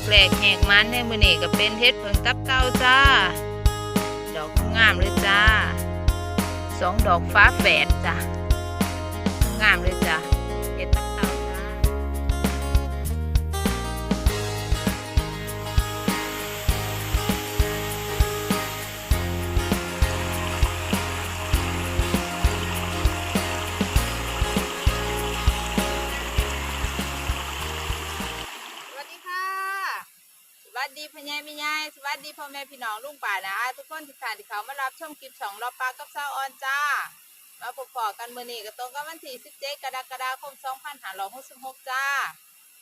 อกแรกแหกมันในมือนี่ก็เป็นเฮ็ดเพิงตับเต่าจ้า ดอกงามเลยจ้าสองดอกฟ้าแฝดจ้างามเลยจ้าเฮ็ดตับ วัสดีพ่อใหญ่แม่ใหญ่สวัสดีพ่อแม่พี่น้องลุงป่านะทุกคนที่ผ่านที่เขามารับชมคลิปช่องรอบปลากับสาออนจ้า มาพบปอกันมื้อนี้ก็ตรงกับวันที่17กรกฎาคม2566จ้า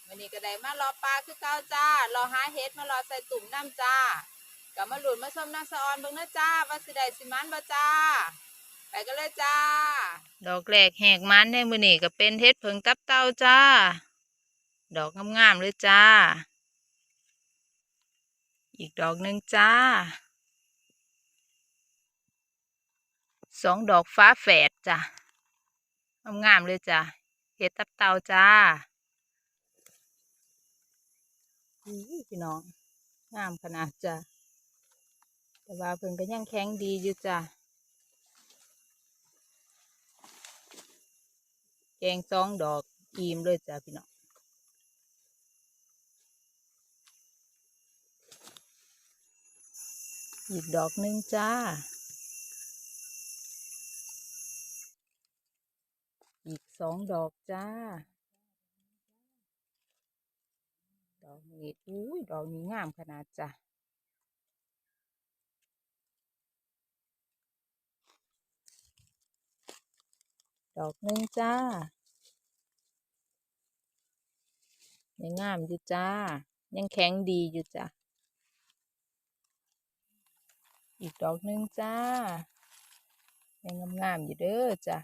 มื้อนี้ก็ได้มารอปลาคือเก่าจ้ารอหาเฮ็ดมารอใส่ตุ่มน้ำจ้าก็มาหลุนมาชมน้ำสะออนเบิ่งนะจ้าว่าสิได้สิมันบ่จ้า ไปกันเลยจ้า ดอกแรกแหกมันในมื้อนี้ก็เป็นเฮ็ดเพิงตับเต่าจ้า ดอกงามๆเลยจ้า อีกดอกหนึ่งจ้าสองดอกฟ้าแฝดจ้ะงามๆเลยจ้ะเห็ดตับเตาจ้าพี่น้องงามขนาดจ้ะแต่ว่าเพิ่นก็ยังแข็งดีอยู่จ้ะแกงสองดอกอิ่มเลยจ้ะพี่น้อง อีกดอกหนึ่งจ้า อีกสองดอกจ้า ดอกนี้อุ้ยดอกนี้งามขนาดจ้ะดอกหนึ่งจ้ายังงามอยู่จ้า ยังแข็งดีอยู่จ้ะ อีกดอกหนึ่งจ้ายังงามๆอยู่เด้อจ้ะ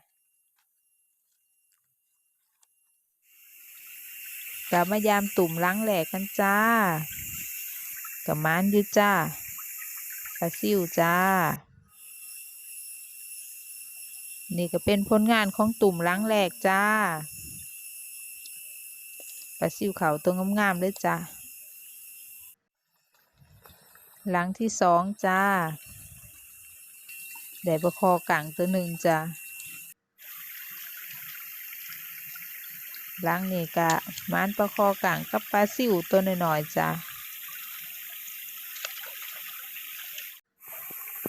กลับมายามตุ่มล้างแหลกกันจ้ากับมานอยู่จ้าปลาซิวจ้า นี่ก็เป็นผลงานของตุ่มล้างแหลกจ้าปลาซิวเขาตัวงามๆเลยจ้า หลังที่สองจ้าได้ประคอกลางตัวหนึ่งจ้ะล้างนี่กะมานประคอกลางกับปลาซิวตัวหน้อยๆจ้ะ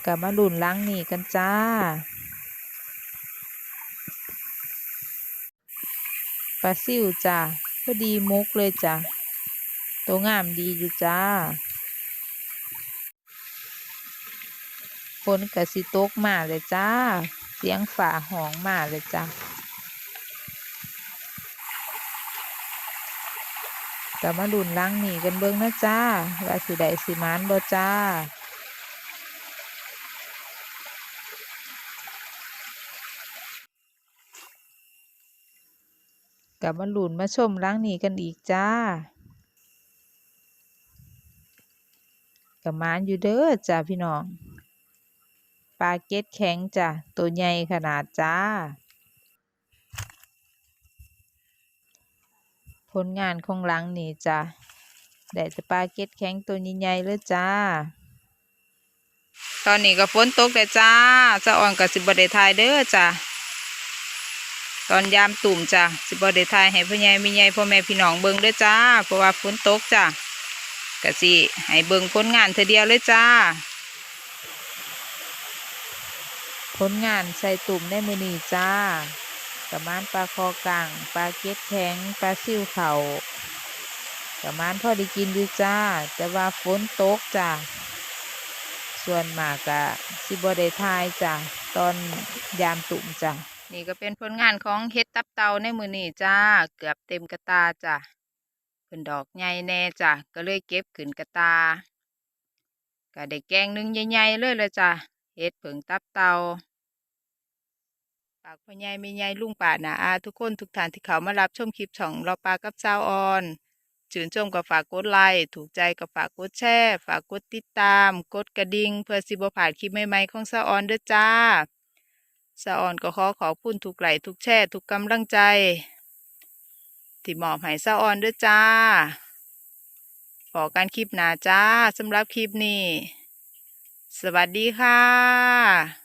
กะมาลุ่นล้างนี่กันจ้าปลาซิวจ้ะพอดีมุกเลยจ้ะตัวงามดีอยู่จ้า ฝนกะสิตกมาเลยจ้า เสียงฝ่าห้องมาเลยจ้าก็มาดุนล้างหนีกันเบิ่งนะจ้าว่าสิได้สิมานบ่จ้ากลับมาหลุนมาชมล้างหนีกันอีกจ้ากับมานอยู่เด้อจ้าพี่น้อง ปลาเก็ดแข็งจ้ะ ตัวใหญ่ขนาดจ้า ผลงานของหลังนี่จ้ะได้แต่ปลาเก็ดแข็งตัวใหญ่ๆเลยจ้า ตอนนี้ก็ฝนตกเลยจ้าจะอ่อนกับสิบได้ทายเด้อจ้ะตอนยามตุ่มจ้ะสิบได้ทายให้พ่อใหญ่มีใหญ่พ่อแม่พี่น้องเบิ่งเด้อจ้า เพราะว่าฝนตกจ้ะก็สิให้เบิ่งผลงานเธอเดียวเลยจ้า ผลงานใส่ตุ่มในมือนีจ้าประมาณปลาคอกลางปลาเก็ดแข็งปลาซิ่วเขาประมาณพอได้กินดูจ้า แต่ว่าฝนตกจ้าส่วนมากะสิบอได้ทายจ้าตอนยามตุ่มจ้านี่ก็เป็นผลงานของเฮ็ดตับเตาในมือนีจ้า เกือบเต็มกระตาจ้าเป็นดอกใหญ่แน่จ้าก็เลยเก็บขึ้นกระตาก็ได้แกงหนึงใหญ่ๆเลยเลยจ้า เฮ็ดเผิงตับเตาฝากพ่อใหญ่แม่ใหญ่ลุงป่านาอาทุกคนทุกท่านที่เขามารับชมคลิปช่องเราปลากับสาออนชื่นชมก็ฝากกดไลค์ถูกใจก็ฝากกดแชร์ฝากกดติดตาม กดกระดิ่งเพื่อสิบผ่าดคลิปใหม่ๆของสาออนเด้อจ้าสาออนก็ขอขอบคุณทุกไลค์ทุกแชร์ทุกกำลังใจ ที่มอบให้สาออนเด้อจ้าอกันคลิปหนาจ้าสำหรับคลิปนี้ สวัสดีค่ะ